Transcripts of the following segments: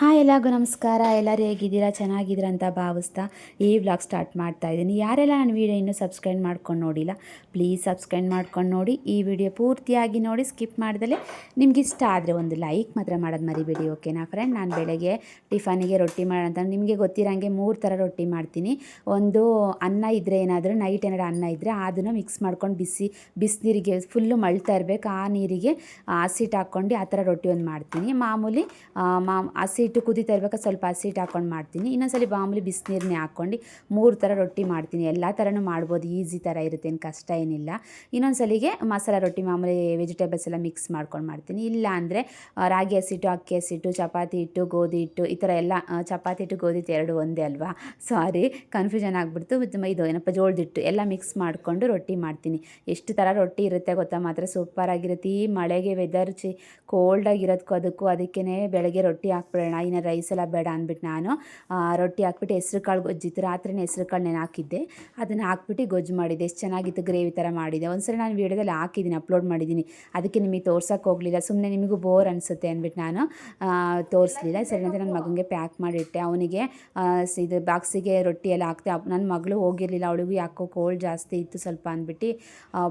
Hi ಎಲ್ಲರಿಗೂ ನಮಸ್ಕಾರ. ಎಲ್ಲರೂ ಹೇಗಿದ್ದೀರಾ? ಚೆನ್ನಾಗಿದ್ದೀರಾ ಅಂತ ಭಾವಿಸ್ತಾ ಈ ವ್ಲಾಗ್ ಸ್ಟಾರ್ಟ್ ಮಾಡ್ತಾ ಇದ್ದೀನಿ. ಯಾರೆಲ್ಲ ನನ್ನ ವೀಡಿಯೋ ಇನ್ನೂ ಸಬ್ಸ್ಕ್ರೈಬ್ ಮಾಡ್ಕೊಂಡು ನೋಡಿಲ್ಲ, ಪ್ಲೀಸ್ ಸಬ್ಸ್ಕ್ರೈಬ್ ಮಾಡ್ಕೊಂಡು ನೋಡಿ. ಈ ವಿಡಿಯೋ ಪೂರ್ತಿಯಾಗಿ ನೋಡಿ. ಸ್ಕಿಪ್ ಮಾಡ್ದಲೇ ನಿಮ್ಗೆ ಇಷ್ಟ ಆದರೆ ಒಂದು ಲೈಕ್ ಮಾತ್ರ ಮಾಡೋದು ಮರಿಬೇಡಿ, ಓಕೆನಾ ಫ್ರೆಂಡ್? ನಾನು ಬೆಳಗ್ಗೆ ಟಿಫನಿಗೆ ರೊಟ್ಟಿ ಅಂತ ನಿಮಗೆ ಗೊತ್ತಿರೋಂಗೆ ಮೂರು ಥರ ರೊಟ್ಟಿ ಮಾಡ್ತೀನಿ. ಒಂದು ಅನ್ನ ಇದ್ದರೆ ಏನಾದರೂ, ನೈಟ್ ಏನಾದ್ರು ಅನ್ನ ಇದ್ದರೆ ಅದನ್ನು ಮಿಕ್ಸ್ ಮಾಡ್ಕೊಂಡು ಬಿಸಿ ಬಿಸಿನೀರಿಗೆ ಫುಲ್ಲು ಮಳ್ತಾ ಇರಬೇಕು. ಆ ನೀರಿಗೆ ಹಸಿಟ್ಟು ಹಾಕ್ಕೊಂಡು ಆ ಥರ ರೊಟ್ಟಿ ಒಂದು ಮಾಡ್ತೀನಿ. ಮಾಮೂಲಿ ಮಾ ಮಾ ಹಸಿಟ್ಟು ಕುದೀತಾ ಇರ್ಬೇಕಾದ್ರೆ ಸ್ವಲ್ಪ ಹಸಿಟ್ಟು ಹಾಕ್ಕೊಂಡು ಮಾಡ್ತೀನಿ. ಇನ್ನೊಂದ್ಸಲಿ ಮಾಮೂಲಿ ಬಿಸಿನೀರನ್ನೇ ಹಾಕ್ಕೊಂಡು ಮೂರು ಥರ ರೊಟ್ಟಿ ಮಾಡ್ತೀನಿ. ಎಲ್ಲ ಥರನೂ ಮಾಡ್ಬೋದು. ಈಸಿ ಥರ ಇರುತ್ತೆ. ಏನು ಕಷ್ಟ ಏನಿಲ್ಲ. ಇನ್ನೊಂದ್ಸಲಿಗೆ ಮಸಾಲ ರೊಟ್ಟಿ ಮಾಮೂಲಿ ವೆಜಿಟೇಬಲ್ಸ್ ಎಲ್ಲ ಮಿಕ್ಸ್ ಮಾಡ್ಕೊಂಡು ಮಾಡ್ತೀನಿ. ಇಲ್ಲ ಅಂದರೆ ರಾಗಿ ಹಸಿಟ್ಟು, ಅಕ್ಕಿ ಹಸಿಟ್ಟು, ಚಪಾತಿ ಹಿಟ್ಟು, ಗೋಧಿ ಹಿಟ್ಟು ಈ ಥರ ಎಲ್ಲ ಚಪಾತಿ ಹಿಟ್ಟು, ಗೋಧಿ ಹಿಟ್ಟು ಎರಡು ಒಂದೇ ಅಲ್ವಾ? ಸಾರಿ ಕನ್ಫ್ಯೂಷನ್ ಆಗಿಬಿಡ್ತು. ಇದು ಏನಪ್ಪ ಜೋಳದ ಹಿಟ್ಟು ಎಲ್ಲ ಮಿಕ್ಸ್ ಮಾಡಿಕೊಂಡು ರೊಟ್ಟಿ ಮಾಡ್ತೀನಿ. ಎಷ್ಟು ಥರ ರೊಟ್ಟಿ ಇರುತ್ತೆ ಗೊತ್ತಾ? ಮಾತ್ರ ಸೂಪರ್ ಆಗಿರುತ್ತೆ. ಈ ಮಳೆಗೆ ವೆದರ್ ಚಿ ಕೋಲ್ಡಾಗಿರೋದಕ್ಕೂ ಅದಕ್ಕೂ ಅದಕ್ಕೇ ಬೆಳಗ್ಗೆ ರೊಟ್ಟಿ ಹಾಕ್ಬಿಡೋಣ. ಇನ್ನು ರೈಸ್ ಎಲ್ಲ ಬೇಡ ಅಂದ್ಬಿಟ್ಟು ನಾನು ರೊಟ್ಟಿ ಹಾಕ್ಬಿಟ್ಟು ಹೆಸ್ರು ಕಾಳು ಗೊಜ್ಜಿತ್ತು. ರಾತ್ರಿನೇ ಹೆಸ್ರು ಕಾಳು ನೆನೆ ಹಾಕಿದ್ದೆ. ಅದನ್ನು ಹಾಕ್ಬಿಟ್ಟು ಗೊಜ್ಜು ಮಾಡಿದ್ದೆ ಎಷ್ಟು ಚೆನ್ನಾಗಿತ್ತು ಗ್ರೇವಿ ಥರ ಮಾಡಿದೆ. ಒಂದ್ಸರಿ ನಾನು ವೀಡಿಯೋದಲ್ಲಿ ಹಾಕಿದ್ದೀನಿ, ಅಪ್ಲೋಡ್ ಮಾಡಿದ್ದೀನಿ. ಅದಕ್ಕೆ ನಿಮಗೆ ತೋರ್ಸೋಕೆ ಹೋಗಲಿಲ್ಲ. ಸುಮ್ಮನೆ ನಿಮಗೂ ಬೋರ್ ಅನಿಸುತ್ತೆ ಅಂದ್ಬಿಟ್ಟು ನಾನು ತೋರಿಸಲಿಲ್ಲ. ಸರಿ ನನ್ನ ಮಗನಿಗೆ ಪ್ಯಾಕ್ ಮಾಡಿಟ್ಟೆ. ಅವನಿಗೆ ಇದು ಬಾಕ್ಸಿಗೆ ರೊಟ್ಟಿ ಎಲ್ಲ ಹಾಕ್ತೆ ನನ್ನ ಮಗಳು ಹೋಗಿರಲಿಲ್ಲ. ಅವಳಿಗೂ ಯಾಕೋ ಕೋಲ್ಡ್ ಜಾಸ್ತಿ ಇತ್ತು ಸ್ವಲ್ಪ ಅಂದ್ಬಿಟ್ಟು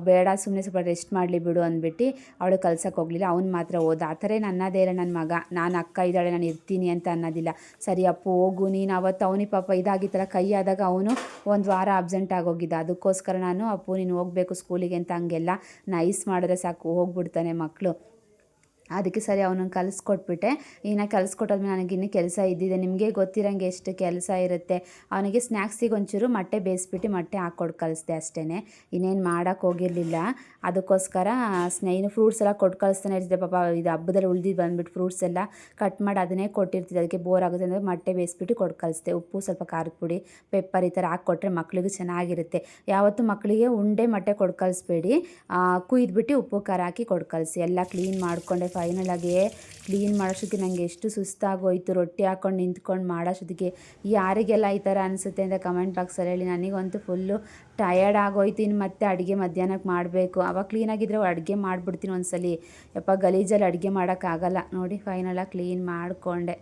ಬೇಡ ಸುಮ್ಮನೆ ಸ್ವಲ್ಪ ರೆಸ್ಟ್ ಮಾಡಲಿ ಬಿಡು ಅಂದ್ಬಿಟ್ಟು ಅವಳು ಕಲ್ಸೋಕೆ ಹೋಗಲಿಲ್ಲ. ಅವ್ನು ಮಾತ್ರ ಹೋದ. ಆ ಥರ ನನ್ನದೇ ಇಲ್ಲ ನನ್ನ ಮಗ. ನಾನು ಅಕ್ಕ ಇದ್ದಾಳೆ, ನಾನು ಇರ್ತೀನಿ ಅಂತ ಅನ್ನೋದಿಲ್ಲ. ಸರಿ, ಅಪ್ಪು, ಹೋಗು, ನೀನು ಅವತ್ತು ಅವನಿಗೆ ಪಾಪ ಇದಾಗಿತ್ತಲ್ಲ ಕೈ ಆದಾಗ ಅವನು ಒಂದು ವಾರ ಅಬ್ಸೆಂಟ್ ಆಗೋಗಿದ್ದ. ಅದಕ್ಕೋಸ್ಕರ ನಾನು, ಅಪ್ಪು, ನೀನು ಹೋಗಬೇಕು ಸ್ಕೂಲಿಗೆ ಅಂತ ಹಂಗೆಲ್ಲ ನೈಸ್ ಮಾಡಿದ್ರೆ ಸಾಕು, ಹೋಗ್ಬಿಡ್ತಾನೆ ಮಕ್ಕಳು ಅದಕ್ಕೆ ಸರಿ ಅವನನ್ನು ಕಲಿಸ್ಕೊಟ್ಬಿಟ್ಟೆ. ಇನ್ನು ಕಲಿಸ್ಕೊಟ್ಟಾದ್ಮೇಲೆ ನನಗೆ ಇನ್ನೂ ಕೆಲಸ ಇದ್ದಿದೆ. ನಿಮಗೆ ಗೊತ್ತಿರೋಂಗೆ ಎಷ್ಟು ಕೆಲಸ ಇರುತ್ತೆ. ಅವನಿಗೆ ಸ್ನ್ಯಾಕ್ಸಿಗೆ ಒಂಚೂರು ಮೊಟ್ಟೆ ಬೇಯಿಸ್ಬಿಟ್ಟು ಮೊಟ್ಟೆ ಹಾಕ್ಕೊಟ್ಟು ಕಲಿಸ್ದೆ ಅಷ್ಟೇ ಇನ್ನೇನು ಮಾಡೋಕ್ಕೆ ಹೋಗಿರಲಿಲ್ಲ. ಅದಕ್ಕೋಸ್ಕರ ಸ್ನೇಹಿನ ಫ್ರೂಟ್ಸ್ ಎಲ್ಲ ಕೊಟ್ಟು ಕಳಿಸ್ತಾನೆ ಇರ್ತಿದ್ದೆ. ಪಾಪ ಇದು ಹಬ್ಬದಲ್ಲಿ ಉಳ್ದಿದ್ದು ಬಂದ್ಬಿಟ್ಟು ಫ್ರೂಟ್ಸ್ ಎಲ್ಲ ಕಟ್ ಮಾಡಿ ಅದನ್ನೇ ಕೊಟ್ಟಿರ್ತಿದ್ದೆ. ಅದಕ್ಕೆ ಬೋರ್ ಆಗುತ್ತೆ ಅಂದರೆ ಮೊಟ್ಟೆ ಬೇಯಿಸ್ಬಿಟ್ಟು ಕೊಟ್ಟು ಕಳಿಸ್ದೆ. ಉಪ್ಪು ಸ್ವಲ್ಪ ಖಾರದ ಪುಡಿ ಪೆಪ್ಪರ್ ಈ ಥರ ಹಾಕ್ಕೊಟ್ರೆ ಮಕ್ಕಳಿಗೂ ಚೆನ್ನಾಗಿರುತ್ತೆ. ಯಾವತ್ತೂ ಮಕ್ಕಳಿಗೆ ಉಂಡೆ ಮೊಟ್ಟೆ ಕೊಟ್ಟು ಕಳಿಸ್ಬೇಡಿ. ಕುಯ್ದುಬಿಟ್ಟು ಉಪ್ಪು ಖಾರ ಹಾಕಿ ಕೊಟ್ಟು ಕಳಿಸಿ. ಎಲ್ಲ ಕ್ಲೀನ್ ಮಾಡಿಕೊಂಡೆ. ಫೈನಲ್ ಕ್ಲೀನ್ ಮಾಡೋಷ್ಟಕ್ಕೆ ನನಗೆ ಎಷ್ಟು ಸುಸ್ತಾಗೋಯಿತು, ರೊಟ್ಟಿ ಹಾಕ್ಕೊಂಡು ನಿಂತ್ಕೊಂಡು ಮಾಡೋಷ್ಟೊತ್ತಿಗೆ. ಯಾರಿಗೆಲ್ಲ ಈ ಥರ ಅನಿಸುತ್ತೆ ಅಂತ ಕಮೆಂಟ್ ಬಾಕ್ಸಲ್ಲಿ ಹೇಳಿ. ನನಗಂತೂ ಫುಲ್ಲು ಟಯರ್ಡ್ ಆಗೋಯ್ತು. ಇನ್ನು ಮತ್ತೆ ಅಡುಗೆ ಮಧ್ಯಾಹ್ನಕ್ಕೆ ಮಾಡಬೇಕು. ಅವಾಗ ಕ್ಲೀನಾಗಿದ್ದರೆ ಅಡುಗೆ ಮಾಡಿಬಿಡ್ತೀನಿ ಸಲ ಯಪ್ಪ, ಗಲೀಜಲ್ಲಿ ಅಡುಗೆ ಮಾಡೋಕ್ಕಾಗಲ್ಲ. ನೋಡಿ ಫೈನಲಾಗಿ ಕ್ಲೀನ್ ಮಾಡಿಕೊಂಡೆ.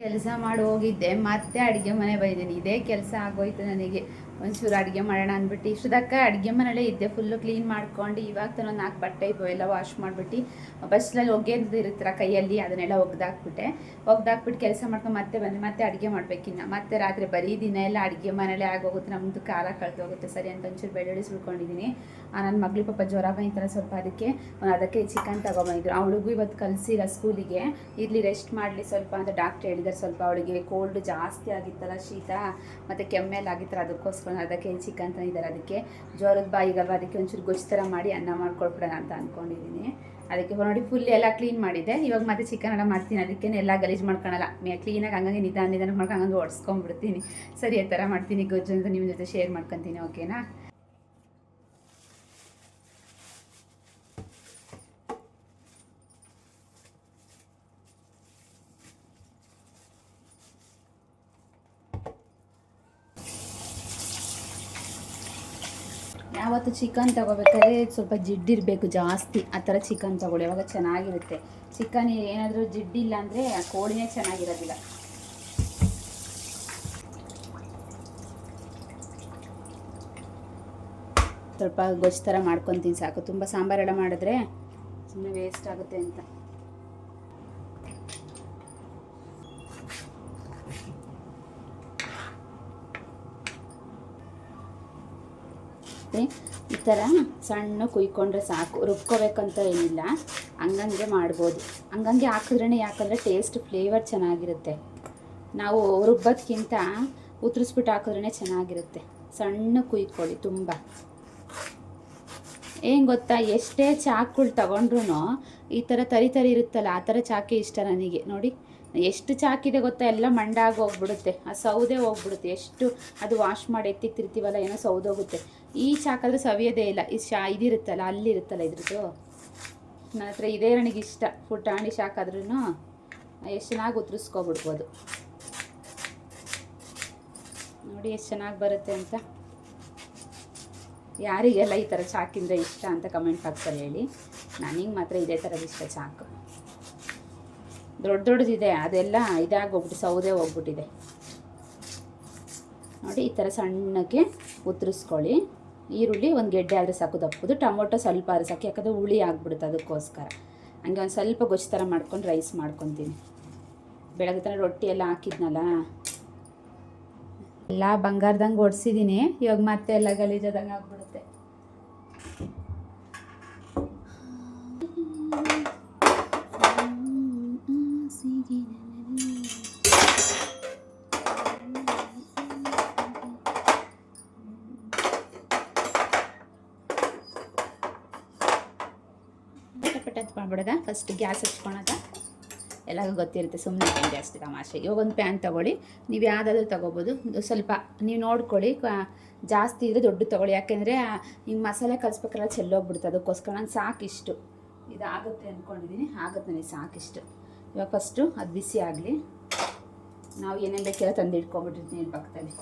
ಕೆಲಸ ಮಾಡಿ ಹೋಗಿದ್ದೆ ಮತ್ತೆ ಅಡುಗೆ ಮನೆ ಬಂದಿದ್ದೀನಿ ಇದೇ ಕೆಲಸ ಆಗೋಯ್ತು ನನಗೆ. ಒಂಚೂರು ಅಡುಗೆ ಮಾಡೋಣ ಅಂದ್ಬಿಟ್ಟು, ಇಷ್ಟದಕ್ಕ ಅಡುಗೆ ಮನೆಯಲ್ಲೇ ಇದ್ದೆ ಫುಲ್ಲು ಕ್ಲೀನ್ ಮಾಡ್ಕೊಂಡು ಇವಾಗ ತಾನು ನಾಲ್ಕು ಬಟ್ಟೆ ಇದ್ವು, ಎಲ್ಲ ವಾಶ್ ಮಾಡಿಬಿಟ್ಟು ಬಸ್ಸಲ್ಲಿ ಒಗೆದು ಇರುತ್ತಲ್ಲ ಕೈಯಲ್ಲಿ, ಅದನ್ನೆಲ್ಲ ಒಗ್ದಾಕ್ಬಿಟ್ಟೆ. ಒಗ್ದಾಕ್ಬಿಟ್ಟು ಕೆಲಸ ಮಾಡ್ಕೊಂಡು ಮತ್ತೆ ಬಂದೆ, ಮತ್ತೆ ಅಡುಗೆ ಮಾಡಬೇಕಿನ್ನ ಮತ್ತೆ ರಾತ್ರಿ ಬರೀ ದಿನ ಎಲ್ಲ ಅಡುಗೆ ಮನೇಲೇ ಆಗೋಗುತ್ತೆ ನಮ್ಮದು ಕಾಲ ಕಳೆದೋಗುತ್ತೆ, ಸರಿ ಅಂತ ಒಂಚೂರು ಬೆಳ್ಳುಳ್ಳಿ ಸುಳ್ಕೊಂಡಿದ್ದೀನಿ ನನ್ನ ಮಗಳು ಪಾಪ ಜ್ವರ ಬಂದಿತ್ತಲ್ಲ ಸ್ವಲ್ಪ ಅದಕ್ಕೆ ಅದಕ್ಕೆ ಚಿಕನ್ ತೊಗೊಬಂದಿದ್ರು. ಅವಳಿಗೂ ಇವತ್ತು ಕಲಿಸಿಲ್ಲ ಸ್ಕೂಲಿಗೆ. ಇರಲಿ ರೆಸ್ಟ್ ಮಾಡಲಿ ಸ್ವಲ್ಪ ಅಂತ ಡಾಕ್ಟ್ರ್ ಹೇಳಿದ್ದಾರೆ ಸ್ವಲ್ಪ ಅವಳಿಗೆ ಕೋಲ್ಡ್ ಜಾಸ್ತಿ ಆಗಿತ್ತಲ್ಲ ಶೀತ, ಮತ್ತು ಕೆಮ್ಮೆಲ್ಲ ಆಗಿತ್ತಲ್ಲ, ಅದಕ್ಕೋಸ್ಕರ ಅದಕ್ಕೆ ಚಿಕನ್ ತಂದಿದ್ದಾರೆ ಅದಕ್ಕೆ ಜ್ವರದ ಬಾಯಿಗಲ್ವ, ಅದಕ್ಕೆ ಒಂಚೂರು ಗೊಜ್ಜು ಥರ ಮಾಡಿ ಅನ್ನ ಮಾಡ್ಕೊಳ್ಬಿಡೋಣ ಅಂತ ಅಂದ್ಕೊಂಡಿದ್ದೀನಿ ಅದಕ್ಕೆ ನೋಡಿ ಫುಲ್ ಎಲ್ಲ ಕ್ಲೀನ್ ಮಾಡಿದೆ ಇವಾಗ ಮತ್ತೆ ಚಿಕನ್ ಎಲ್ಲ ಮಾಡ್ತೀನಿ ಅದಕ್ಕೆ ಎಲ್ಲ ಗಲೀಜು ಮಾಡ್ಕೊಳಲ್ಲ. ಮೇ ಕ್ಲೀನಾಗಿ ಹಂಗಾಗಿ ನಿಧಾನ ನಿಧಾನ ಮಾಡ್ಕೊಂಡು ಹಂಗಂಗೆ ಒಡ್ಸ್ಕೊಂಡ್ಬಿಡ್ತೀನಿ. ಸರಿ ಆ ಥರ ಮಾಡ್ತೀನಿ ಗೊಜ್ಜು ಅಂತ ನಿಮ್ಮ ಜೊತೆ ಶೇರ್ ಮಾಡ್ಕೊತೀನಿ ಓಕೆನಾ ಯಾವತ್ತು ಚಿಕನ್ ತಗೋಬೇಕಾದ್ರೆ ಸ್ವಲ್ಪ ಜಿಡ್ಡಿರಬೇಕು ಜಾಸ್ತಿ, ಆ ಥರ ಚಿಕನ್ ತಗೊಳ್ಳಿ, ಅವಾಗ ಚೆನ್ನಾಗಿರುತ್ತೆ. ಚಿಕನ್ ಏನಾದರೂ ಜಿಡ್ಡಿಲ್ಲ ಅಂದರೆ ಆ ಕೋಳಿನೇ ಚೆನ್ನಾಗಿರೋದಿಲ್ಲ. ಸ್ವಲ್ಪ ಗೊಜ್ಜು ಥರ ಮಾಡ್ಕೊತೀನಿ ಸಾಕು. ತುಂಬ ಸಾಂಬಾರೆಲ್ಲ ಮಾಡಿದ್ರೆ ಸುಮ್ಮನೆ ವೇಸ್ಟ್ ಆಗುತ್ತೆ ಅಂತ. ಮತ್ತು ಈ ಥರ ಸಣ್ಣ ಕುಯ್ಕೊಂಡ್ರೆ ಸಾಕು. ರುಬ್ಕೋಬೇಕಂತ ಏನಿಲ್ಲ. ಹಂಗಂಗೆ ಮಾಡ್ಬೋದು. ಹಂಗಂಗೆ ಹಾಕಿದ್ರೇ ಯಾಕಂದರೆ ಟೇಸ್ಟ್ ಫ್ಲೇವರ್ ಚೆನ್ನಾಗಿರುತ್ತೆ. ನಾವು ರುಬ್ಬೋದ್ಕಿಂತ ಉತ್ತರಿಸ್ಬಿಟ್ಟು ಹಾಕಿದ್ರೇ ಚೆನ್ನಾಗಿರುತ್ತೆ. ಸಣ್ಣ ಕುಯ್ಕೊಳ್ಳಿ ತುಂಬ. ಏನು ಗೊತ್ತಾ? ಎಷ್ಟೇ ಚಾಕುಗಳು ತಗೊಂಡ್ರು ಈ ಥರ ತರಿ ತರಿ ಇರುತ್ತಲ್ಲ, ಆ ಥರ ಚಾಕೆ ಇಷ್ಟ ನನಗೆ. ನೋಡಿ. ಎಷ್ಟು ಚಾಕಿದೆ ಗೊತ್ತಾ? ಎಲ್ಲ ಮಂಡಾಗಿ ಹೋಗ್ಬಿಡುತ್ತೆ. ಆ ಸೌದೆ ಹೋಗ್ಬಿಡುತ್ತೆ. ಎಷ್ಟು ಅದು ವಾಶ್ ಮಾಡಿ ಎತ್ತಿಕ್ತಿರ್ತೀವಲ್ಲ ಏನೋ ಸೌದೋಗುತ್ತೆ ಈ ಚಾಕಾದ್ರೆ ಸವಿಯೋದೇ ಇಲ್ಲ. ಈ ಶಾ ಇದಿರುತ್ತಲ್ಲ, ಅಲ್ಲಿರುತ್ತಲ್ಲ ಇದ್ರದ್ದು. ನನ್ನ ಹತ್ರ ಇದೇ ನನಗಿಷ್ಟ. ಪುಟಾಣಿ ಶಾಕಾದ್ರೂ ಎಷ್ಟು ಚೆನ್ನಾಗಿ ಉತ್ತರಿಸ್ಕೊಬಿಡ್ಬೋದು ನೋಡಿ ಎಷ್ಟು ಚೆನ್ನಾಗಿ ಬರುತ್ತೆ ಅಂತ. ಯಾರಿಗೆಲ್ಲ ಈ ಥರ ಚಾಕಿಂದ ಇಷ್ಟ ಅಂತ ಕಮೆಂಟ್ ಬಾಕ್ಸಲ್ಲಿ ಹೇಳಿ. ನನಗೆ ಮಾತ್ರ ಇದೇ ಥರದ ಇಷ್ಟ ಚಾಕು. ದೊಡ್ಡ ದೊಡ್ಡದಿದೆ, ಅದೆಲ್ಲ ಇದಾಗೋಗ್ಬಿಟ್ಟು ಸೌದೆ ಹೋಗ್ಬಿಟ್ಟಿದೆ. ನೋಡಿ, ಈ ಥರ ಸಣ್ಣಕ್ಕೆ ಉತ್ತರಿಸ್ಕೊಳ್ಳಿ. ಈರುಳ್ಳಿ ಒಂದು ಗೆಡ್ಡೆ ಆದರೆ ಸಾಕು, ದಪ್ಪದು. ಟೊಮೊಟೊ ಸ್ವಲ್ಪ ಆದರೆ ಸಾಕು, ಯಾಕಂದರೆ ಹುಳಿ ಆಗ್ಬಿಡುತ್ತೆ ಅದಕ್ಕೋಸ್ಕರ. ಹಂಗೆ ಒಂದು ಸ್ವಲ್ಪ ಗೊಜ್ಜು ಥರ ಮಾಡ್ಕೊಂಡು ರೈಸ್ ಮಾಡ್ಕೊತೀನಿ. ಬೆಳಗ್ಗೆ ಥರ ರೊಟ್ಟಿ ಎಲ್ಲ ಹಾಕಿದ್ನಲ್ಲ? ಎಲ್ಲ ಬಂಗಾರದಂಗೆ ಒಡಿಸಿದ್ದೀನಿ ಇವಾಗ ಮತ್ತೆ ಎಲ್ಲ ಗಲೀಜಾದಂಗೆ ಆಗ್ಬಿಡುತ್ತೆ. ಮಾಡ್ಬಿಡೋದ ಫಸ್ಟ್ ಗ್ಯಾಸ್ ಹಚ್ಕೊಳದ? ಎಲ್ಲರಿಗೂ ಗೊತ್ತಿರುತ್ತೆ ಸುಮ್ಮನೆ ಜಾಸ್ತಿ ತಮಾಷೆ. ಇವಾಗ ಒಂದು ಪ್ಯಾನ್ ತೊಗೊಳ್ಳಿ. ನೀವು ಯಾವುದಾದ್ರೂ ತೊಗೋಬೋದು. ಸ್ವಲ್ಪ ನೀವು ನೋಡ್ಕೊಳ್ಳಿ. ಜಾಸ್ತಿ ಇದ್ರೆ ದೊಡ್ಡ ತೊಗೊಳ್ಳಿ. ಯಾಕೆಂದರೆ ಹಿಂಗೆ ಮಸಾಲೆ ಕಲಿಸ್ಬೇಕಲ್ಲ ಚೆಲ್ಲೋಗ್ಬಿಡುತ್ತೆ ಅದಕ್ಕೋಸ್ಕರ ನಾನು ಸಾಕಿಷ್ಟು. ಇದಾಗುತ್ತೆ ಅಂದ್ಕೊಂಡಿದ್ದೀನಿ ಆಗುತ್ತೆ ನನಗೆ ಸಾಕಿಷ್ಟು. ಇವಾಗ ಫಸ್ಟು ಅದು ಬಿಸಿ ಆಗಲಿ. ನಾವು ಏನೇನು ಬೇಕೆಲ್ಲ ತಂದು ಇಟ್ಕೊಂಡ್ಬಿಟ್ಟಿರ್ತೀನಿ ಇಲ್ಲಿ ಪಕ್ಕದಲ್ಲಿ.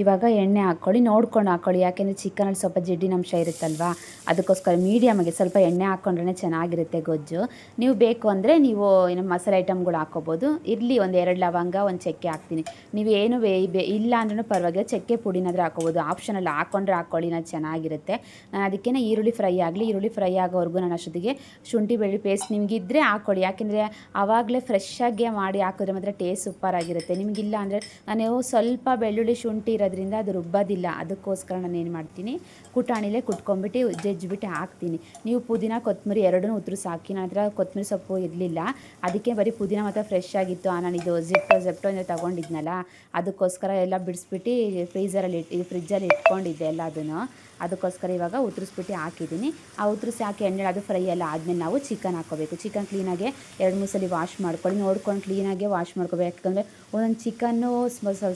ಇವಾಗ ಎಣ್ಣೆ ಹಾಕ್ಕೊಳ್ಳಿ, ನೋಡ್ಕೊಂಡು ಹಾಕ್ಕೊಳ್ಳಿ. ಯಾಕೆಂದರೆ ಚಿಕನಲ್ಲಿ ಸ್ವಲ್ಪ ಜಿಡ್ಡಿನಂಶ ಇರುತ್ತಲ್ವಾ? ಅದಕ್ಕೋಸ್ಕರ ಮೀಡಿಯಮಾಗೆ ಸ್ವಲ್ಪ ಎಣ್ಣೆ ಹಾಕ್ಕೊಂಡ್ರೆ ಚೆನ್ನಾಗಿರುತ್ತೆ ಗೊಜ್ಜು. ನೀವು ಬೇಕು ಅಂದರೆ ನೀವು ಏನು ಮಸಾಲೆ ಐಟಮ್ಗಳು ಹಾಕ್ಕೋಬೋದು. ಇರಲಿ, ಒಂದು ಎರಡು ಲವಂಗ, ಒಂದು ಚಕ್ಕೆ ಹಾಕ್ತೀನಿ. ನೀವು ಏನು ಬೇ ಇಲ್ಲ ಅಂದ್ರೂ ಪರವಾಗಿಲ್ಲ, ಚಕ್ಕೆ ಪುಡಿನಾದರೂ ಹಾಕ್ಕೋಬೋದು. ಆಪ್ಷನಲ್ಲಿ ಹಾಕ್ಕೊಂಡ್ರೆ ಹಾಕ್ಕೊಳ್ಳಿ ನಾನು ಚೆನ್ನಾಗಿರುತ್ತೆ. ನಾನು ಅದಕ್ಕೆ ಈರುಳ್ಳಿ ಫ್ರೈ ಆಗಲಿ. ಈರುಳ್ಳಿ ಫ್ರೈ ಆಗೋವರೆಗೂ ನಾನು ಅಷ್ಟೊತ್ತಿಗೆ ಶುಂಠಿ ಬೆಳ್ಳಿ ಪೇಸ್ಟ್ ನಿಮಗಿದ್ರೆ ಹಾಕ್ಕೊಳ್ಳಿ. ಯಾಕೆಂದರೆ ಆವಾಗಲೇ ಫ್ರೆಶ್ ಆಗಿ ಮಾಡಿ ಹಾಕಿದ್ರೆ ಮಾತ್ರ ಟೇಸ್ಟ್ ಸೂಪರ್ ಆಗಿರುತ್ತೆ. ನಿಮಗಿಲ್ಲ ಅಂದರೆ ನಾನು ಸ್ವಲ್ಪ ಬೆಳ್ಳುಳ್ಳಿ, ಶುಂಠಿ ಇರೋದ್ರಿಂದ ಅದು ರುಬ್ಬೋದಿಲ್ಲ. ಅದಕ್ಕೋಸ್ಕರ ನಾನು ಏನು ಮಾಡ್ತೀನಿ, ಕುಟಾಣಿಲೇ ಕುಟ್ಕೊಂಡ್ಬಿಟ್ಟು ಜಜ್ಜಿಬಿಟ್ಟು ಹಾಕ್ತೀನಿ. ನೀವು ಪುದೀನ ಕೊತ್ತಂಬರಿ ಎರಡೂ ಉತ್ತರ ಸಾಕಿ ನನ್ನ ಹತ್ರ ಕೊತ್ತಂಬರಿ ಸೊಪ್ಪು ಇರಲಿಲ್ಲ, ಅದಕ್ಕೆ ಬರೀ ಪುದೀನ ಮಾತ್ರ ಫ್ರೆಶ್ ಆಗಿತ್ತು. ಇದು ಜಿಪ್ಪೋ ಜೆಪ್ಟೋ ಅಂದರೆ ತೊಗೊಂಡಿದ್ನಲ್ಲ, ಅದಕ್ಕೋಸ್ಕರ ಎಲ್ಲ ಬಿಡಿಸ್ಬಿಟ್ಟು ಫ್ರೀಸರಲ್ಲಿ ಇಟ್ಟು ಇದು ಫ್ರಿಜ್ಜಲ್ಲಿ ಇಟ್ಕೊಂಡಿದ್ದೆ ಎಲ್ಲ ಅದನ್ನು ಅದಕ್ಕೋಸ್ಕರ ಇವಾಗ ಉತ್ತರಿಸ್ಬಿಟ್ಟು ಹಾಕಿದ್ದೀನಿ. ಆ ಉತ್ತರಿಸಿ ಹಾಕಿ ಎಣ್ಣೆ ಅದು ಫ್ರೈ ಎಲ್ಲ ಆದಮೇಲೆ ನಾವು ಚಿಕನ್ ಹಾಕೋಬೇಕು ಚಿಕನ್ ಕ್ಲೀನಾಗೆ ಎರಡು ಮೂರು ಸಲ ವಾಶ್ ಮಾಡ್ಕೊಳ್ಳಿ. ನೋಡ್ಕೊಂಡು ಕ್ಲೀನಾಗೆ ವಾಶ್ ಮಾಡ್ಕೋಬೇಕು. ಯಾಕಂದರೆ ಒಂದೊಂದು ಚಿಕನ್ನು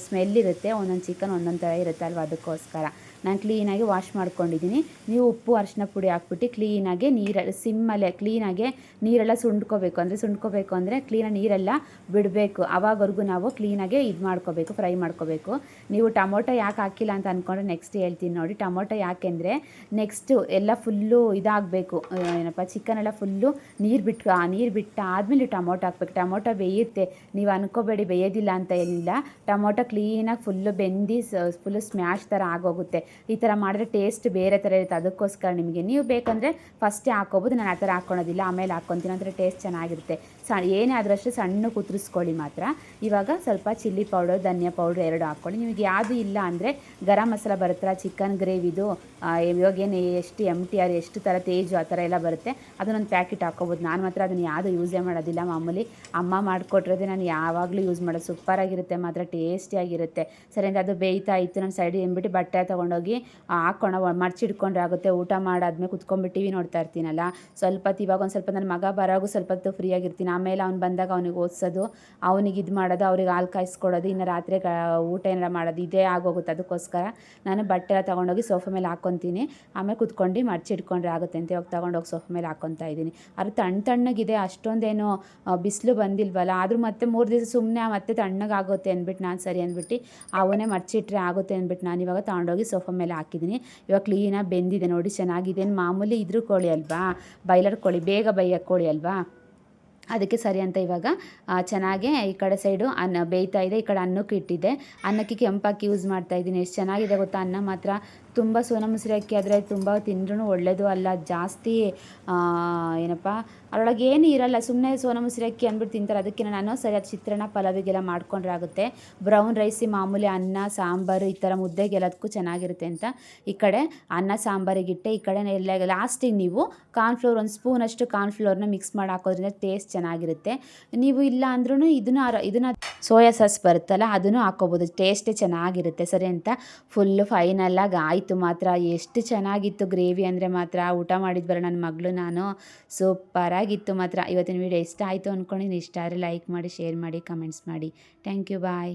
ಸ್ಮೆಲ್ ಇರುತ್ತೆ, ಒಂದೊಂದು ಚಿಕನ್ ಒಂದೊಂದು ಥರ ಇರುತ್ತಲ್ವ ಅದಕ್ಕೋಸ್ಕರ. ನಾನು ಕ್ಲೀನಾಗಿ ವಾಶ್ ಮಾಡ್ಕೊಂಡಿದ್ದೀನಿ ನೀವು ಉಪ್ಪು ಅರಿಶಿನ ಪುಡಿ ಹಾಕ್ಬಿಟ್ಟು ಕ್ಲೀನಾಗಿ ನೀರು ಸಿಮ್ಮಲ್ಲೇ ಕ್ಲೀನಾಗೆ ನೀರೆಲ್ಲ ಸುಂಡ್ಕೋಬೇಕು. ಅಂದರೆ ಸುಂಡ್ಕೋಬೇಕು ಅಂದರೆ ಕ್ಲೀನಾಗಿ ನೀರೆಲ್ಲ ಬಿಡಬೇಕು. ಆವಾಗವರೆಗೂ ನಾವು ಕ್ಲೀನಾಗೆ ಇದು ಮಾಡ್ಕೋಬೇಕು ಫ್ರೈ ಮಾಡ್ಕೋಬೇಕು. ನೀವು ಟೊಮೊಟೊ ಯಾಕೆ ಹಾಕಿಲ್ಲ ಅಂತ ಅಂದ್ಕೊಂಡ್ರೆ ನೆಕ್ಸ್ಟ್ ಹೇಳ್ತೀನಿ ನೋಡಿ. ಟೊಮೊಟೊ ಯಾಕೆಂದರೆ ನೆಕ್ಸ್ಟು ಎಲ್ಲ ಫುಲ್ಲು ಇದಾಗಬೇಕು. ಏನಪ್ಪ ಚಿಕನ್ ಎಲ್ಲ ಫುಲ್ಲು ನೀರು ಬಿಟ್ಟು ಆ, ನೀರು ಬಿಟ್ಟು ಆದಮೇಲೆ ಟೊಮೊಟೊ ಹಾಕ್ಬೇಕು. ಟೊಮೊಟೊ ಬೇಯುತ್ತೆ. ನೀವು ಅನ್ಕೋಬೇಡಿ, ಬೇಯೋದಿಲ್ಲ ಅಂತ ಏನಿಲ್ಲ. ಟೊಮೊಟೊ ಕ್ಲೀನಾಗಿ ಫುಲ್ಲು ಬೆಂದು ಫುಲ್ಲು ಸ್ಮ್ಯಾಶ್ ಥರ ಆಗೋಗುತ್ತೆ. ಈ ಥರ ಮಾಡಿದ್ರೆ ಟೇಸ್ಟ್ ಬೇರೆ ಥರ ಇರುತ್ತೆ. ಅದಕ್ಕೋಸ್ಕರ ನಿಮಗೆ ನೀವು ಬೇಕಂದರೆ ಫಸ್ಟೇ ಹಾಕೋಬೋದು ನಾನು ಆ ಥರ ಹಾಕ್ಕೊಳೋದಿಲ್ಲ. ಆಮೇಲೆ ಹಾಕ್ಕೊತೀನಿ. ಅಂದರೆ ಟೇಸ್ಟ್ ಚೆನ್ನಾಗಿರುತ್ತೆ. ಸ ಏನೇ ಆದರೂ ಅಷ್ಟೇ ಸಣ್ಣ ಕುತ್ರಿಸ್ಕೊಳ್ಳಿ ಮಾತ್ರ. ಇವಾಗ ಸ್ವಲ್ಪ ಚಿಲ್ಲಿ ಪೌಡರ್, ಧನಿಯಾ ಪೌಡ್ರ್ ಎರಡು ಹಾಕ್ಕೊಳ್ಳಿ. ನಿಮಗೆ ಯಾವುದು ಇಲ್ಲ ಅಂದರೆ ಗರಂ ಮಸಾಲ ಬರುತ್ತಲ್ಲ, ಚಿಕನ್ ಗ್ರೇವಿದು ಇವಾಗ ಏನು ಎಷ್ಟು ಎಂ ಟಿ ಆರ್ ಎಷ್ಟು ಥರ ತೇಜು ಆ ಥರ ಎಲ್ಲ ಬರುತ್ತೆ. ಅದನ್ನೊಂದು ಪ್ಯಾಕೆಟ್ ಹಾಕ್ಕೋಬೋದು. ನಾನು ಮಾತ್ರ ಅದನ್ನು ಯಾವುದು ಯೂಸೇ ಮಾಡೋದಿಲ್ಲ ಮಾಮೂಲಿ. ಅಮ್ಮ ಮಾಡಿಕೊಟ್ರದೇ ನಾನು ಯಾವಾಗಲೂ ಯೂಸ್ ಮಾಡೋದು. ಸೂಪರಾಗಿರುತ್ತೆ ಮಾತ್ರ ಟೇಸ್ಟಿಯಾಗಿರುತ್ತೆ ಸರಿ ಅಂದರೆ ಅದು ಬೇಯ್ತಾ ಇತ್ತು. ನಮ್ಮ ಸೈಡ್ ಎಂಬಿಟ್ಟು ಬಟ್ಟೆ ತೊಗೊಂಡೋಗಿ ಹಾಕ್ಕೊಂಡು ಮರ್ಚಿಡ್ಕೊಂಡ್ರೆ ಆಗುತ್ತೆ. ಊಟ ಮಾಡಾದ್ಮೇಲೆ ಕುತ್ಕೊಂಡ್ಬಿಟ್ಟು ಟಿ ವಿ ನೋಡ್ತಾ ಇರ್ತೀನಲ್ಲ. ಸ್ವಲ್ಪ ಇವಾಗ ಒಂದು ಸ್ವಲ್ಪ ನನ್ನ ಮಗ ಬರೋಗೂ ಸ್ವಲ್ಪ ಫ್ರೀ ಆಗಿರ್ತೀನಿ. ಆಮೇಲೆ ಅವ್ನು ಬಂದಾಗ ಅವನಿಗೆ ಓದಿಸೋದು, ಅವನಿಗೆ ಇದು ಮಾಡೋದು, ಅವ್ರಿಗೆ ಹಾಲು ಕಾಯಿಸ್ಕೊಡೋದು, ಇನ್ನು ರಾತ್ರಿ ಊಟ ಏನಾರ ಮಾಡೋದು, ಇದೇ ಆಗೋಗುತ್ತೆ ಅದಕ್ಕೋಸ್ಕರ. ನಾನು ಬಟ್ಟೆ ಎಲ್ಲ ತೊಗೊಂಡೋಗಿ ಸೋಫಾ ಮೇಲೆ ಹಾಕ್ಕೊತೀನಿ ಆಮೇಲೆ ಕುತ್ಕೊಂಡು ಮಡ್ಚಿಡ್ಕೊಂಡ್ರೆ ಆಗುತ್ತೆ ಅಂತ ಇವಾಗ ತೊಗೊಂಡೋಗಿ ಸೋಫಾ ಮೇಲೆ ಹಾಕ್ಕೊತಾ ಇದ್ದೀನಿ. ಅದು ತಣ್ಣ ತಣ್ಣಗಿದೆ, ಅಷ್ಟೊಂದೇನು ಬಿಸಿಲು ಬಂದಿಲ್ವಲ್ಲ, ಆದರೂ ಮತ್ತೆ ಮೂರು ದಿವಸ ಸುಮ್ಮನೆ ಮತ್ತೆ ತಣ್ಣಗಾಗುತ್ತೆ ಅಂದ್ಬಿಟ್ಟು ನಾನು ಸರಿ ಅಂದ್ಬಿಟ್ಟು ಅವನೇ ಮಡ್ಚಿಟ್ರೆ ಆಗುತ್ತೆ ಅಂದ್ಬಿಟ್ಟು ನಾನು ಇವಾಗ ತೊಗೊಂಡೋಗಿ ಸೋಫಾ ಮೇಲೆ ಹಾಕಿದ್ದೀನಿ. ಇವಾಗ ಕ್ಲೀನಾಗಿ ಬೆಂದಿದೆ ನೋಡಿ, ಚೆನ್ನಾಗಿದೆ. ಮಾಮೂಲಿ ಇದ್ರೂ ಕೋಳಿ ಅಲ್ವಾ? ಬಾಯ್ಲರ್ ಕೋಳಿ, ಬೇಗ ಬೈಯೋ ಕೋಳಿ ಅಲ್ವಾ? ಅದಕ್ಕೆ ಸರಿ ಅಂತ ಇವಾಗ ಚೆನ್ನಾಗೆ ಈ ಕಡೆ ಸೈಡು ಅನ್ನ ಬೇಯ್ತಾ ಇದೆ, ಈ ಕಡೆ ಅನ್ನಕ್ಕೆ ಇಟ್ಟಿದ್ದೆ. ಅನ್ನಕ್ಕೆ ಕೆಂಪಾಕಿ ಯೂಸ್ ಮಾಡ್ತಾ ಇದ್ದೀನಿ. ಎಷ್ಟು ಚೆನ್ನಾಗಿದೆ ಗೊತ್ತಾ? ಅನ್ನ ಮಾತ್ರ ತುಂಬ ಸೋನಾ ಮಸೂರಿ ಅಕ್ಕಿ ಆದರೆ ತುಂಬ ತಿಂದ್ರೂ ಒಳ್ಳೆಯದು ಅಲ್ಲ, ಜಾಸ್ತಿ ಏನಪ್ಪ, ಅದರೊಳಗೆ ಏನು ಇರಲ್ಲ ಸುಮ್ಮನೆ ಸೋನಾ ಮಸೂರಿ ಅಕ್ಕಿ ಅಂದ್ಬಿಟ್ಟು ತಿಂತಾರೆ. ಅದಕ್ಕೆ ನಾನು ಸರಿಯಾದ ಚಿತ್ರಾನ್ನ, ಪಲಾವಿಗೆಲ್ಲ ಮಾಡ್ಕೊಂಡ್ರೆ ಆಗುತ್ತೆ. ಬ್ರೌನ್ ರೈಸಿ, ಮಾಮೂಲಿ ಅನ್ನ, ಸಾಂಬಾರು, ಈ ಥರ ಮುದ್ದೆಗೆ ಎಲ್ಲದಕ್ಕೂ ಚೆನ್ನಾಗಿರುತ್ತೆ ಅಂತ. ಈ ಕಡೆ ಅನ್ನ ಸಾಂಬಾರಿಗಿಟ್ಟೆ ಈ ಕಡೆ ಎಲ್ಲ ಲಾಸ್ಟಿಗೆ ನೀವು ಕಾರ್ನ್ಫ್ಲೋರ್, ಒಂದು ಸ್ಪೂನಷ್ಟು ಕಾರ್ನ್ಫ್ಲೋರ್ನ ಮಿಕ್ಸ್ ಮಾಡಿ ಹಾಕೋದ್ರಿಂದ ಟೇಸ್ಟ್ ಚೆನ್ನಾಗಿರುತ್ತೆ. ನೀವು ಇಲ್ಲ ಅಂದ್ರೂ ಇದನ್ನು ಇದನ್ನು ಸೋಯಾ ಸಾಸ್ ಬರುತ್ತಲ್ಲ, ಅದನ್ನು ಹಾಕೋಬೋದು. ಟೇಸ್ಟೇ ಚೆನ್ನಾಗಿರುತ್ತೆ, ಸರಿ ಅಂತ. ಫುಲ್ಲು ಫೈನಲ್ಲಾಗಿ ಆಯಿತು. ಮಾತ್ರ. ಎಷ್ಟು ಚೆನ್ನಾಗಿತ್ತು ಗ್ರೇವಿ ಅಂದರೆ ಮಾತ್ರ. ಊಟ ಮಾಡಿದ್ವಲ್ಲ ನನ್ನ ಮಗಳು ನಾನು. ಸೂಪರಾಗಿತ್ತು ಮಾತ್ರ. ಇವತ್ತಿನ ವೀಡಿಯೋ ಇಷ್ಟ ಆಯಿತು ಅಂದ್ಕೊಂಡಿದ್ದೀನಿ ಇಷ್ಟ ಆದರೆ ಲೈಕ್ ಮಾಡಿ ಶೇರ್ ಮಾಡಿ ಕಮೆಂಟ್ಸ್ ಮಾಡಿ. Thank you bye